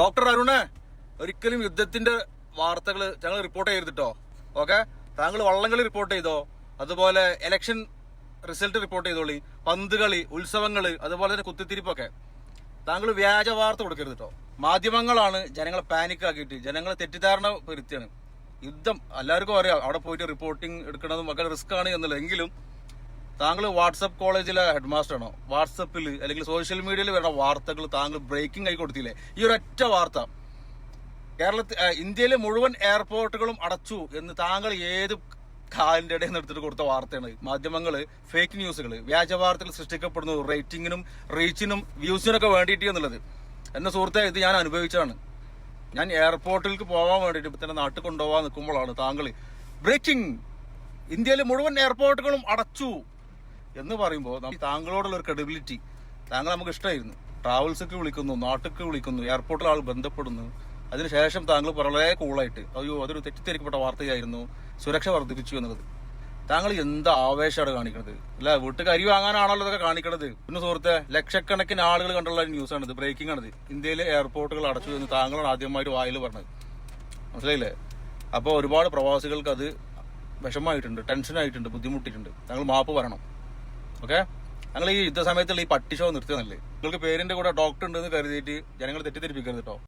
Doctor Arun ഒരിക്കലും യുദ്ധത്തിന്റെ വാർത്തകൾ ഞങ്ങൾ റിപ്പോർട്ട് ചെയ്തിട്ടോ ഓക്കെ താങ്കൾ വള്ളംകളി റിപ്പോർട്ട് ചെയ്തോ? അതുപോലെ ഇലക്ഷൻ റിസൾട്ട് റിപ്പോർട്ട് ചെയ്തോളി പന്ത് കളി ഉത്സവങ്ങൾ അതുപോലെ തന്നെ കുത്തിത്തിരിപ്പൊക്കെ. താങ്കൾ വ്യാജ വാർത്ത കൊടുക്കരുത് കേട്ടോ മാധ്യമങ്ങളാണ് ജനങ്ങളെ പാനിക് ആക്കിയിട്ട് ജനങ്ങളെ തെറ്റിദ്ധാരണ വരുത്തിയാണ്. യുദ്ധം എല്ലാവർക്കും അറിയാം. അവിടെ പോയിട്ട് റിപ്പോർട്ടിംഗ് എടുക്കുന്നതും ഒക്കെ റിസ്ക് ആണ് എന്നുള്ളത്. എങ്കിലും താങ്കൾ വാട്സപ്പ് കോളേജിലെ ഹെഡ് മാസ്റ്റർ ആണോ വാട്സപ്പിൽ അല്ലെങ്കിൽ സോഷ്യൽ മീഡിയയിൽ വരുന്ന വാർത്തകൾ താങ്കൾ ബ്രേക്കിംഗ് ആയി കൊടുത്തില്ലേ? ഈ ഒരൊറ്റ വാർത്ത. കേരളത്തിൽ ഇന്ത്യയിലെ മുഴുവൻ എയർപോർട്ടുകളും അടച്ചു എന്ന് താങ്കൾ ഏത് കാലിന്റെ ഇടയിൽ എടുത്തിട്ട് കൊടുത്ത വാർത്തയാണ്? മാധ്യമങ്ങൾ ഫേക്ക് ന്യൂസുകൾ വ്യാജ വാർത്തകൾ സൃഷ്ടിക്കപ്പെടുന്നത് റേറ്റിംഗിനും റീച്ചിനും വ്യൂസിനൊക്കെ വേണ്ടിയിട്ട് എന്നുള്ളത്. എന്ന സുഹൃത്തെ ഇത് ഞാൻ അനുഭവിച്ചതാണ്. ഞാൻ എയർപോർട്ടിലേക്ക് പോകാൻ വേണ്ടിയിട്ട് ഇപ്പൊ തന്നെ നാട്ടിൽ കൊണ്ടുപോകാൻ നിൽക്കുമ്പോഴാണ് താങ്കൾ ബ്രേക്കിംഗ്. ഇന്ത്യയിലെ മുഴുവൻ എയർപോർട്ടുകളും അടച്ചു. എന്ന് പറയുമ്പോൾ താങ്കളോടുള്ള ഒരു ക്രെഡിബിലിറ്റി താങ്കൾ നമുക്ക് ഇഷ്ടമായിരുന്നു ട്രാവൽസൊക്കെ വിളിക്കുന്നു നാട്ടിക്ക് വിളിക്കുന്നു എയർപോർട്ടിൽ ആൾ ബന്ധപ്പെടുന്നു. അതിനുശേഷം താങ്കൾ വളരെ കൂളായിട്ട് അയ്യോ അതൊരു തെറ്റിദ്ധരിക്കപ്പെട്ട വാർത്തയായിരുന്നു സുരക്ഷ വർദ്ധിപ്പിച്ചു എന്നുള്ളത്. താങ്കൾ എന്ത് ആവേശമാണ് കാണിക്കുന്നത് അല്ല വീട്ടിൽ കരി വാങ്ങാനാണല്ലോ ഇതൊക്കെ കാണിക്കണത്. പിന്നെ സുഹൃത്തെ ലക്ഷക്കണക്കിന് ആളുകൾ കണ്ടുള്ള ന്യൂസാണ് ഇത് ബ്രേക്കിംഗ് ആണിത്. ഇന്ത്യയിലെ എയർപോർട്ടുകൾ അടച്ചു എന്ന് താങ്കളാണ് ആദ്യമായിട്ട് വായിൽ പറഞ്ഞത്. മനസ്സിലായില്ലേ? അപ്പോൾ ഒരുപാട് പ്രവാസികൾക്ക് അത് വിഷമമായിട്ടുണ്ട് ടെൻഷനായിട്ടുണ്ട് ബുദ്ധിമുട്ടിയിട്ടുണ്ട്. താങ്കൾ മാപ്പ് പറയണം. ഓക്കെ? ഞങ്ങൾ ഈ യുദ്ധ സമയത്തുള്ള ഈ പട്ടി ഷോ നിർത്തിയതല്ലേ? നിങ്ങൾക്ക് പേരിന്റെ കൂടെ ഡോക്ടർ ഉണ്ടെന്ന് കരുതിയിട്ട് ജനങ്ങൾ തെറ്റിദ്ധരിപ്പിക്കരുത് കേട്ടോ